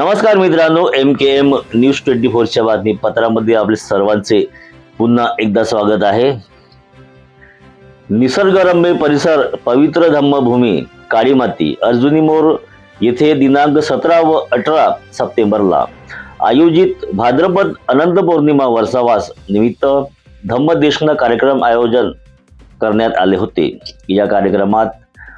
नमस्कार मित्रांनो M K M news twenty फोरच्या बातमीपत्रामध्ये आपले सर्वांचे पुन्हा एकदा स्वागत आहे. निसर्गरम्य परिसर पवित्र धम्मभूमी काळी माती अर्जुनी मोर येथे दिनांक सतरा व अठरा सप्टेंबरला आयोजित भाद्रपद अनंत पौर्णिमा वर्षावास निमित्त धम्मदेशना कार्यक्रम आयोजन करण्यात आले होते. या कार्यक्रमात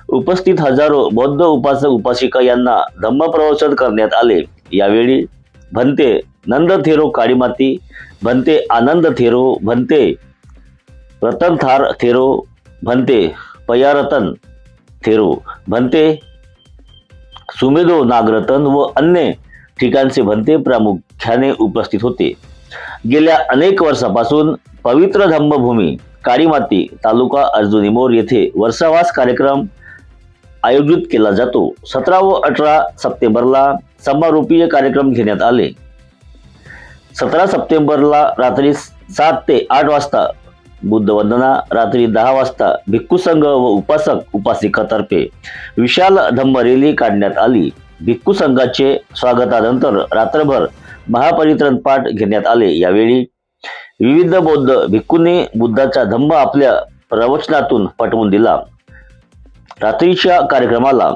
उपस्थित हजारो बौद्ध उपासक उपासिका यांना धम्मप्रवचन करण्यात आले. यावेळी भंते नंद थेरो काळीमाती भंते आनंद थेरो भंते रतन थार थेरो भंते पयारतन थेरो भंते सुमेदो नागरतन व अन्य ठिकाणचे भंते प्रामुख्याने उपस्थित होते. गेल्या अनेक वर्षापासून पवित्र धम्मभूमी काळीमाती तालुका अर्जुनीमोर येथे वर्षावास कार्यक्रम आयोजित केला जातो. सतरा व अठरा सप्टेंबरला समारोपीय कार्यक्रम घेण्यात आले. सतरा सप्टेंबरला रात्री सात ते आठ वाजता बुद्ध वंदना रात्री दहा वाजता भिक्खू संघ व उपासक उपासिकातर्फे विशाल धम्म रॅली काढण्यात आली. भिक्खू संघाचे स्वागतानंतर रात्रभर महापरित्रण पाठ घेण्यात आले. यावेळी विविध बौद्ध भिक्खूंनी बुद्धाचा धम्म आपल्या प्रवचनातून पटवून दिला. रात्रीच्या कार्यक्रमाला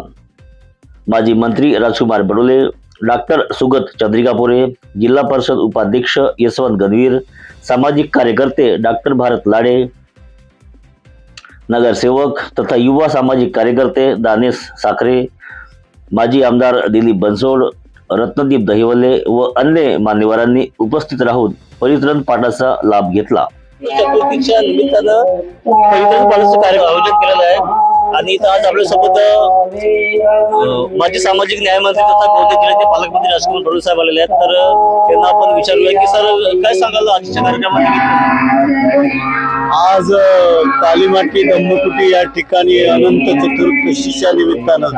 माजी मंत्री राजकुमार बडोले डॉक्टर सुगत चंद्रिकापुरे जिल्हा परिषद उपाध्यक्ष यशवंत गणवीर सामाजिक कार्यकर्ते डॉक्टर भारत लाडे नगरसेवक तथा युवा सामाजिक कार्यकर्ते दानेश साखरे माजी आमदार दिलीप बनसोड रत्नदीप दहिवले व अन्य मान्यवरांनी उपस्थित राहून परित्रण पाठाचा लाभ घेतला. चतुर्थीच्या निमित्तानं परित्रण पाठाचं कार्यक्रम आयोजित केलेलं आहे. आणि इथं आज आपल्यासोबत माजी सामाजिक न्यायमंत्री तथा गोंदिया जिल्ह्याचे पालकमंत्री राजकुमार बडोले साहेब आलेले आहेत. तर त्यांना आपण विचारलं की सर काय सांगाल आजच्या कार्यक्रमानिमित्त आज कालीमाटी धम्मकुटी या ठिकाणी अनंत चतुर्दशीच्या निमित्तानं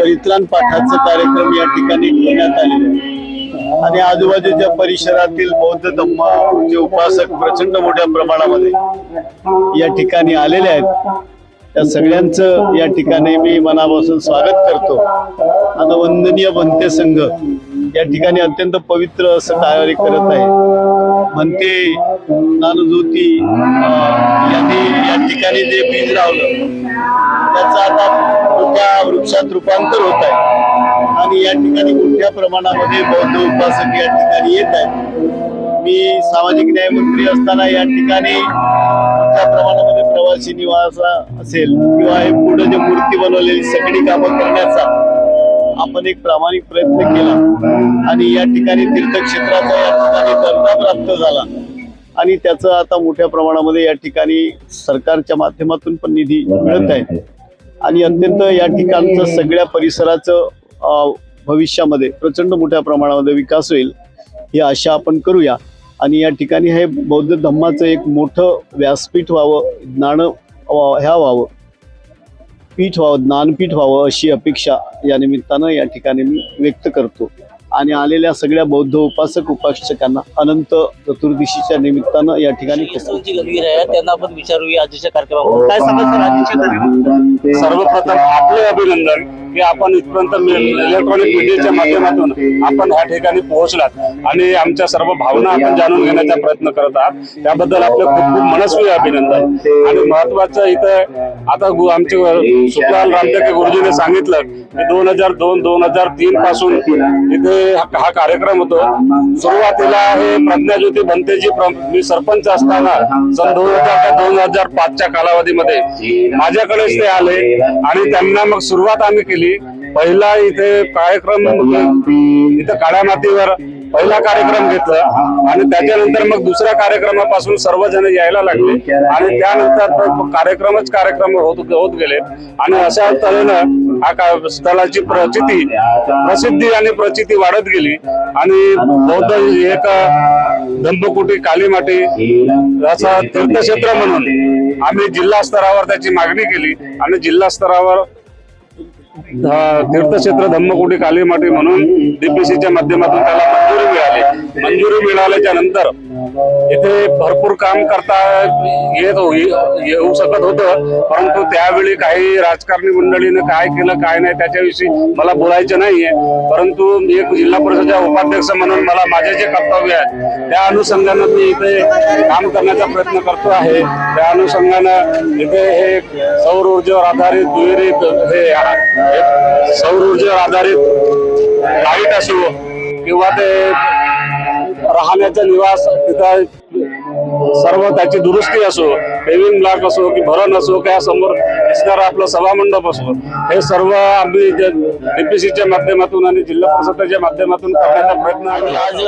परित्राण पाठाचं कार्यक्रम या ठिकाणी घेण्यात आले आहे. आणि आजूबाजूच्या परिसरातील बौद्ध धम्माचे उपासक प्रचंड मोठ्या प्रमाणामध्ये या ठिकाणी आलेले आहेत. या सगळ्यांचं या ठिकाणी मी मनापासून स्वागत करतो. आणि वंदनीय बनते संघ या ठिकाणी अत्यंत पवित्र असं तयारी करत आहे. म्हणते नानज्योती यांनी या ठिकाणी जे बीज लावलं त्याचं आता मोठ्या वृक्षात रूपांतर होत आहे. आणि या ठिकाणी मोठ्या प्रमाणामध्ये बौद्ध उपासक या ठिकाणी येत आहेत. मी सामाजिक न्याय मंत्री असताना या ठिकाणी मोठ्या प्रमाणामध्ये प्रवासी निवास असेल किंवा हे पुढे जे मूर्ती बनवलेली सगळी कामं करण्याचा आपण एक प्रामाणिक प्रयत्न केला आणि या ठिकाणी तीर्थक्षेत्राचा या ठिकाणी दर्जा प्राप्त झाला. आणि त्याचं आता मोठ्या प्रमाणामध्ये या ठिकाणी सरकारच्या माध्यमातून पण निधी मिळत आहे. आणि अत्यंत या ठिकाणचं सगळ्या परिसराचं भविष्यामध्ये प्रचंड मोठ्या प्रमाणामध्ये विकास होईल ही आशा आपण करूया. आणि या ठिकाणी हे बौद्ध धम्माचं एक मोठं व्यासपीठ व्हावं ज्ञान ह्या व्हावं पीठ व्हावं ज्ञानपीठ व्हावं अशी अपेक्षा या निमित्तानं या ठिकाणी मी व्यक्त करतो. आणि आलेल्या सगळ्या बौद्ध उपासक उपासकांना अनंत चतुर्दशीच्या निमित्तानं या ठिकाणी त्यांना आपण विचारूया आजच्या काय सांगाल सर आजच्या कार्यक्रमात? सर्वप्रथम आपले अभिनंदन. की आपण इथपर्यंत इलेक्ट्रॉनिक मीडियाच्या माध्यमातून आपण ह्या ठिकाणी पोहोचलात. आणि आमच्या सर्व भावना आपण जाणून घेण्याचा प्रयत्न करत आहात. त्याबद्दल आपलं खूप खूप मनस्वी अभिनंदन. आणि महत्वाचं इथं आता आमचे सुखलाल रामटेके गुरुजीने सांगितलं की दोन हजार दोन दोन हजार तीन पासून इथे हा कार्यक्रम होतो. सुरुवातीला हे प्रज्ञाज्योती भंतेजी प्र- मी सरपंच असताना सन दोन हजार ते दोन हजार पाचच्या कालावधीमध्ये माझ्याकडेच ते आले आणि त्यांना मग सुरुवात आम्ही केली. पहिला इथे कार्यक्रम इथं काळ्या मातीवर पहिला कार्यक्रम घेतला. आणि त्याच्यानंतर मग दुसऱ्या कार्यक्रमापासून सर्वजण यायला लागले. आणि त्यानंतर कार्यक्रमच कार्यक्रम होत होत गेले. आणि अशा तऱ्हेनं हा स्थळाची प्रचिती प्रसिद्धी आणि प्रचिती वाढत गेली. आणि बौद्ध एक धंबकुटी कालीमाटी असं तीर्थक्षेत्र म्हणून आम्ही जिल्हा स्तरावर त्याची मागणी केली. आणि जिल्हा स्तरावर तीर्थक्षेत्र धम्मकुटी कालीमाटी म्हणून डीपीसीच्या माध्यमातून त्याला मंजुरी मिळाली. मंजुरी मिळाल्याच्या नंतर इथे भरपूर काम करता येत हो- येऊ शकत होतं. परंतु त्यावेळी काही राजकारणी मंडळीनं काय केलं काय नाही त्याच्याविषयी मला बोलायचं नाहीये. परंतु मी एक जिल्हा परिषदेचा उपाध्यक्ष म्हणून मला माझे जे कर्तव्य आहे त्या अनुषंगानं मी इथे काम करण्याचा प्रयत्न करतो आहे. त्या अनुषंगानं इथे हे सौर ऊर्जेवर आधारित दुहेरी हे सौर ऊर्जेवर आधारित लाइट असो किंवा ते राहण्याचा निवास तिथं सर्व त्याची दुरुस्ती असो पेविंग ब्लॉक असो की भरण असो किंवा समोर दिसणारा आपलं सभामंडप असो हे सर्व आम्ही डीपीसीच्या माध्यमातून आणि जिल्हा परिषदेच्या माध्यमातून करण्याचा प्रयत्न आज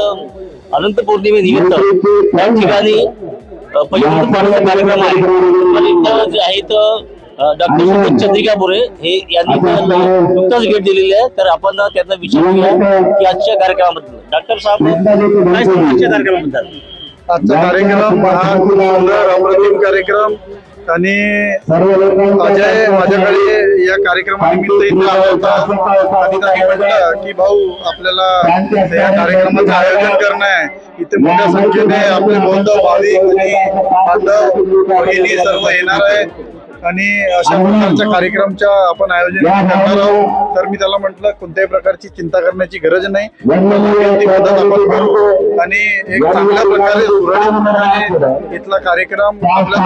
अनंत पौर्णिमेनिमित्त या ठिकाणी कार्यक्रम आहे. जे आहेत डॉक्टर चंद्रिका बोरे हे यांनी नुकताच भेट दिलेली आहे. तर आपण त्यांना विचारूया की आजच्या कार्यक्रमाबद्दल. डॉक्टर साहेब काय सांगू आजच्या कार्यक्रमाबद्दल? आजचा कार्यक्रम हा खूप सुंदर अप्रतिम कार्यक्रम आणि अजय माझ्याकडे या कार्यक्रमानिमित्त इथे आला होता. आणि त्यांनी म्हटलं की भाऊ आपल्याला या कार्यक्रमाचं आयोजन करणं आहे. इथे मोठ्या संख्येने आपले बौद्ध भाविक आणि बांधव सर्व येणार आहेत आणि अशा प्रकारच्या कार्यक्रमच्या आपण आयोजन करणार आहोत. तर मी त्याला म्हटलं कोणत्याही प्रकारची चिंता करण्याची गरज नाही. ती मदत आपण करू. आणि एक चांगल्या प्रकारे सुरळीतपणे इथला कार्यक्रम आपल्या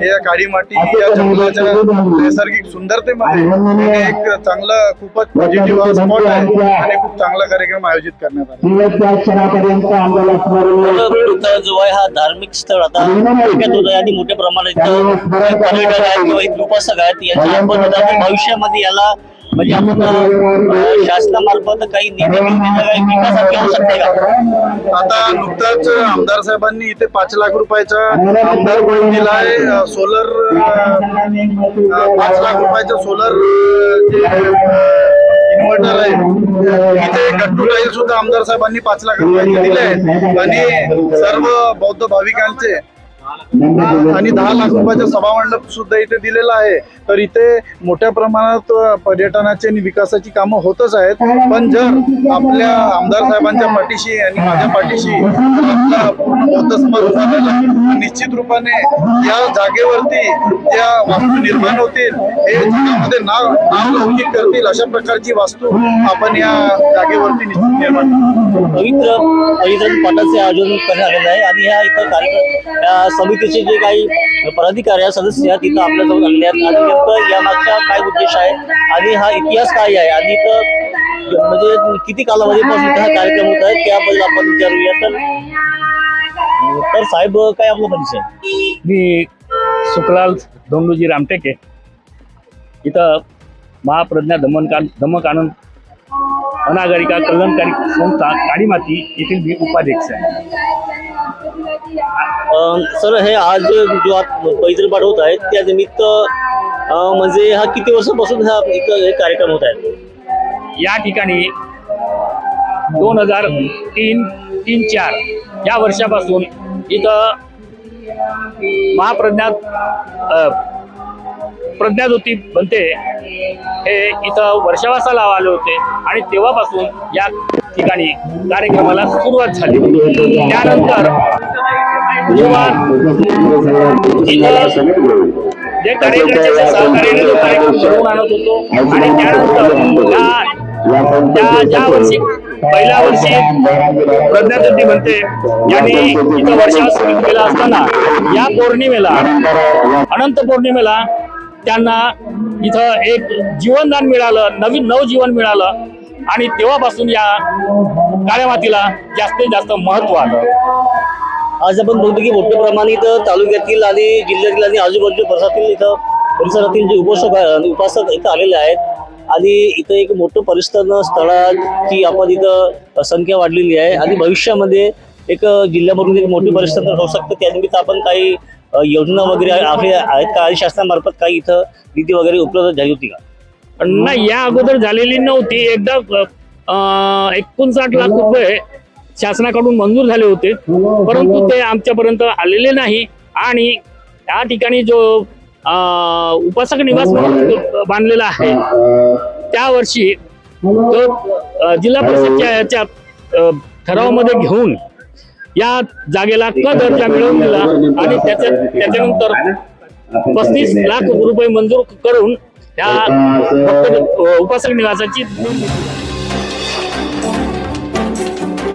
हे या काळी माती या जंगलाच्या नैसर्गिक सुंदरतेमध्ये एक चांगलं खूपच पॉझिटिव्ह स्पॉट आहे. आणि खूप चांगला कार्यक्रम आयोजित करण्यात आला. आहे हा धार्मिक स्थळ. आता आणि मोठ्या प्रमाणात किंवा यांची आपण भविष्यामध्ये याला म्हणजे आपण शासनामार्फत काही निधी होऊ शकते का? आता नुकताच आमदार साहेबांनी इथे पाच लाख रुपयाचा आमदार दिलाय. सोलर पाच लाख रुपयाचं सोलर इन्व्हर्टर आहे. इथे गट्टू टाईल सुद्धा आमदार साहेबांनी पाच लाख रुपयाचे दिले आहेत. आणि सर्व बौद्ध भाविकांचे आणि दहा लाख रुपयाच्या सभामंडप सुद्धा इथे दिलेला आहे. तर इथे मोठ्या प्रमाणात पर्यटनाची आणि विकासाची कामं होतच आहेत. पण जर आपल्या आमदार साहेबांच्या पाठीशी आणि माझ्या पाठीशी निश्चित रूपाने या जागेवरती ज्या वास्तू निर्माण होतील हे जगामध्ये नाव नाव लौकिक करतील अशा प्रकारची वास्तू आपण या जागेवरती निश्चित निर्माण पवित्र पवित्र परिधान आयोजन करण्यात आलेलं आहे. आणि ह्या इथं कार्यक्रम समितीचे जे काही पदाधिकारी आहे सदस्य आहेत तिथं आपल्यासोबत आलेले आहेत. आणि नेमकं यामागचा काय उद्देश आहे आणि हा इतिहास काय आहे? आणि इथं म्हणजे किती कालावधीपासून हा कार्यक्रम होत आहे? त्याबद्दल आपण विचारूया. तर तर साहेब काय आपला परिचय? मी सुखलाल धोंडूजी रामटेके. इथं महाप्रज्ञा धम्मका आनंद अनागरिका कल्याणकारी संस्था काळीमाती येथील मी उपाध्यक्ष आहे सर हे आज जो आज पवित्र पाठ होत आहे त्या निमित्त म्हणजे हा किती वर्षापासून हा इथं हे कार्यक्रम होत आहे? या ठिकाणी दोन हजार तीन तीन चार या वर्षापासून इथं महाप्रज्ञा अ, प्रज्ञाज्योती बनते. हे इथं वर्षावासाला आले होते आणि तेव्हापासून या ठिकाणी कार्यक्रमाला सुरुवात झाली. त्यानंतर जे कार्यकर्त्याच्या सहकार्याने जो कार्यक्रम घडवून आणत होतो आणि त्यानंतर त्या ज्या वर्षी पहिल्या वर्षी प्रज्ञाज्योती म्हणते यांनी इथं सुरू केला असताना या पौर्णिमेला अनंत पौर्णिमेला त्यांना इथं एक जीवनदान मिळालं नवीन नवजीवन मिळालं आणि तेव्हापासून या काळ्या मातीला जास्तीत जास्त महत्त्व आलं. आज आपण बघतो की मोठ्या प्रमाणात तालुक्यातील आणि जिल्ह्यातील आणि आजूबाजूच्या परिसरातील इथं परिसरातील जे उपोषक उपासक इथं आलेले आहेत आणि इथं एक मोठं परिस्थान स्थळाची आपण इथं संख्या वाढलेली आहे आणि भविष्यामध्ये एक जिल्ह्यामधून एक मोठी परिस्थिती होऊ शकतं. त्यानिमित्त आपण काही योजना वगैरे आपल्या आहेत का? आणि शासनामार्फत काही इथं निधी वगैरे उपलब्ध झाली होती का? नाही या अगोदर झालेली नव्हती. एकदा एकोणसाठ लाख रुपये शासनाकडून मंजूर झाले होते. परंतु ते आमच्यापर्यंत आलेले नाही. आणि त्या ठिकाणी जो अं, उपासक निवास म्हणून बांधलेला आहे त्या वर्षी तो जिल्हा परिषदच्या याच्यात अं, ठरावामध्ये घेऊन या जागेला क दर्जा मिळवून दिला आणि त्याच्यात त्याच्यानंतर पस्तीस लाख रुपये मंजूर करून त्या उपासक निवासाची.